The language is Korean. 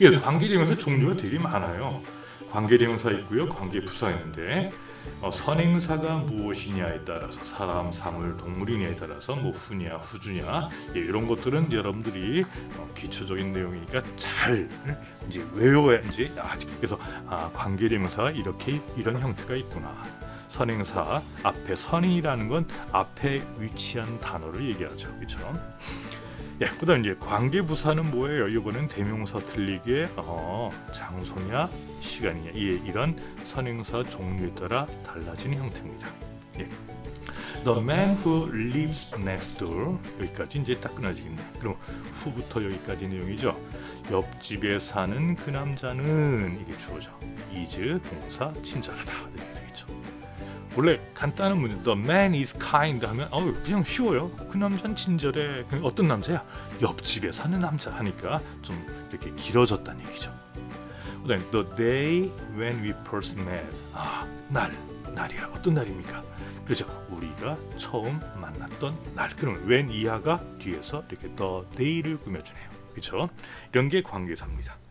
예, 관계대명사 종류가 되게 많아요. 관계대명사 있고요, 관계부사 있는데 어, 선행사가 무엇이냐에 따라서 사람, 사물, 동물이냐에 따라서 뭐 후냐, 후주냐 예, 이런 것들은 여러분들이 어, 기초적인 내용이니까 잘 이제 외워야지 아직 그래서 아, 관계대명사가 이렇게 이런 형태가 있구나. 선행사 앞에 선이라는 건 앞에 위치한 단어를 얘기하죠, 그렇죠? 예, 그다음 이제 관계부사는 뭐예요? 이거는 대명사 틀리게 어, 장소냐 시간이냐 예, 이런 선행사 종류에 따라 달라지는 형태입니다. 예. The man who lives next door 여기까지 이제 딱 끊어지겠네. 그럼 후부터 여기까지 내용이죠. 옆집에 사는 그 남자는 이게 주어져. is 동사 친절하다 되겠죠. 원래 간단한 문제 The man is kind 하면 어 그냥 쉬워요. 그 남자는 친절해. 그냥 어떤 남자야? 옆집에 사는 남자 하니까 좀 이렇게 길어졌다는 얘기죠. 그다음에 The day when we first met. 아, 날, 날이야. 어떤 날입니까? 그렇죠. 우리가 처음 만났던 날. 그러면 when 이하가 뒤에서 이렇게 the day를 꾸며주네요. 그렇죠? 이런 게 관계사입니다.